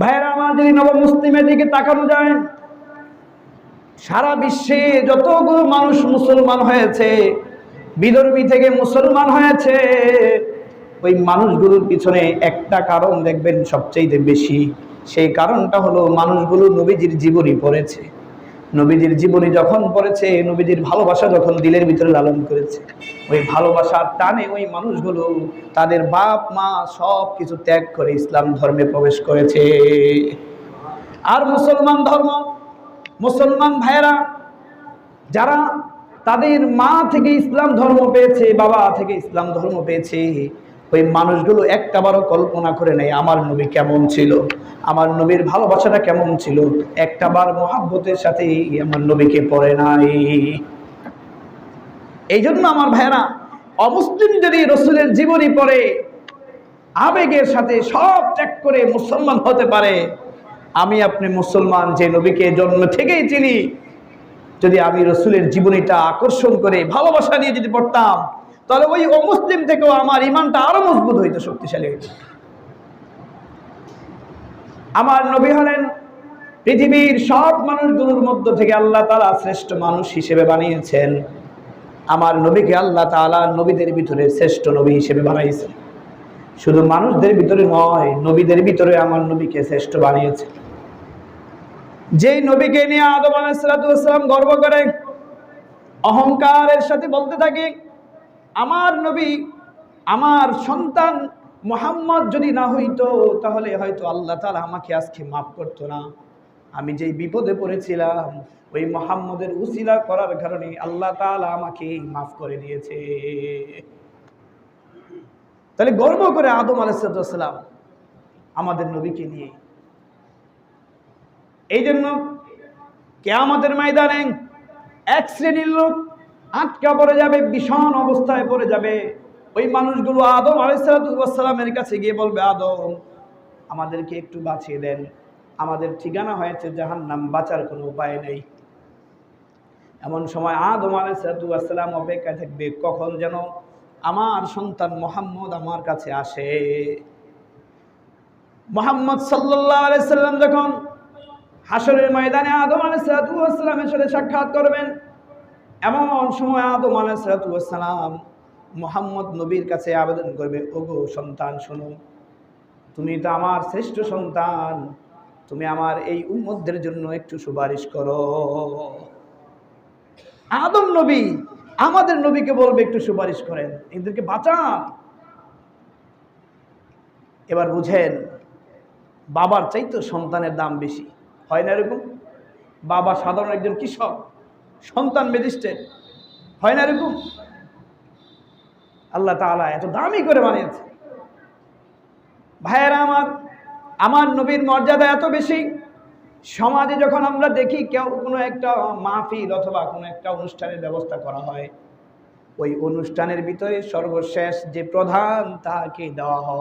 ভাইয়েরা আমার যদি নবমুসলিমের দিকে তাকানো যায়। সারা বিশ্বে যতগুলো মানুষ মুসলমান হয়েছে বিদর্মী থেকে মুসলমান হয়েছে, ওই মানুষগুলোর পিছনে একটা কারণ দেখবেন সবচেয়ে বেশি। সেই কারণটা হলো মানুষগুলো নবীজির জীবনী পড়েছে। নবীজির জীবনী যখন পড়েছে, নবীজির ভালোবাসা যখন দিলের ভিতরে লালন করেছে, ওই ভালোবাসার টানে ওই মানুষগুলো তাদের বাপ, মা সব কিছু ত্যাগ করে ইসলাম ধর্মে প্রবেশ করেছে। আর মুসলমান ধর্ম, মুসলমান ভাইয়েরা, যারা তাদের মা থেকে ইসলাম ধর্ম পেয়েছে, বাবা থেকে ইসলাম ধর্ম পেয়েছে ওই মানুষগুলো একটাবারও কল্পনা করে নেই আমার নবী কেমন ছিল, আমার নবীর ভালোবাসাটা কেমন ছিল, একটাবার মহাব্বতের সাথে আমার নবীকে পড়ে নাই। এই জন্য আমার ভাইয়েরা, অমুসলিম যদি রসুলের জীবনী পড়ে, আবেগের সাথে সব ত্যাগ করে মুসলমান হতে পারে, আমি আপনি মুসলমান যে নবীকে জন্ম থেকেই চিনি, যদি আমি রসুলের জীবনীটা আকর্ষণ করে ভালোবাসা নিয়ে যদি পড়তাম তাহলে ওই অমুসলিম থেকেও আমার ইমানটা আরও মজবুত হইতো শক্তিশালী হইতো আমার নবী হলেন পৃথিবীর সব মানুষগুলোর মধ্য থেকে আল্লাহ তালা শ্রেষ্ঠ মানুষ হিসেবে বানিয়েছেন। আমার নবীকে আল্লাহ তালা নবীদের ভিতরে শ্রেষ্ঠ নবী হিসেবে বানাইছেন। শুধু মানুষদের ভিতরে নয়, নবীদের ভিতরে আমার নবীকে শ্রেষ্ঠ বানিয়েছে যেই নবীকে নিয়ে আদম আলাইসালাম গর্ব করে, অহংকারের সাথে বলতে থাকে আমার নবী, আমার সন্তান মোহাম্মদ যদি না হইতো, তাহলে হয়তো আল্লাহ তালা আমাকে আজকে মাফ করতো না। আমি যেই বিপদে পড়েছিলাম, ওই মোহাম্মদের উসিলা করার কারণে আল্লাহ তালা আমাকে মাফ করে দিয়েছে। তাহলে গর্ব করে আদম আলাইসালাম আমাদের নবীকে নিয়ে। এই জন্য কেয়ামতের ময়দানে এক শ্রেণির লোক আটকা পড়ে যাবে ভীষণ অবস্থায় পড়ে যাবে। ওই মানুষগুলো আদম আলাইসালামের কাছে গিয়ে বলবে, আদম, আমাদেরকে একটু বাঁচিয়ে দেন। আমাদের ঠিকানা হয়েছে জাহান নাম বাঁচার কোনো উপায় নেই। এমন সময় আদম আলাইসালাম অপেক্ষায় থাকবে, কখন যেন আমার সন্তান মোহাম্মদ আমার কাছে আসে। মোহাম্মদ সাল্লাহ আলাইসাল্লাম যখন হাসরের ময়দানে আদম আলাইসালামের সাথে সাক্ষাৎ করবেন সময় আদম আলাইসালাম মোহাম্মদ নবীর কাছে আবেদন করবে, ওগো সন্তান, শোনো, তুমি তো আমার শ্রেষ্ঠ সন্তান, তুমি আমার এই উম্মদের জন্য একটু সুপারিশ করো। আদম নবী আমাদের নবীকে বলবে, একটু সুপারিশ করেন, এদেরকে বাঁচান। এবার বুঝেন, বাবার চাইতো সন্তানের দাম বেশি, হয় না এরকম? বাবা সাধারণ একজন কৃষক, সন্তান ম্যাজিস্ট্রেট হয় না এরকম? আল্লাহ তালা এত দামি করে বানিয়েছে। ভাইয়েরা আমার আমার নবীর মর্যাদা এত বেশি, সমাজে যখন আমরা দেখি কেউ কোনো একটা মাহফিল অথবা কোনো একটা অনুষ্ঠানের ব্যবস্থা করা হয়, ওই অনুষ্ঠানের ভিতরে সর্বশেষ যে প্রধান তাকে দেওয়া হয়।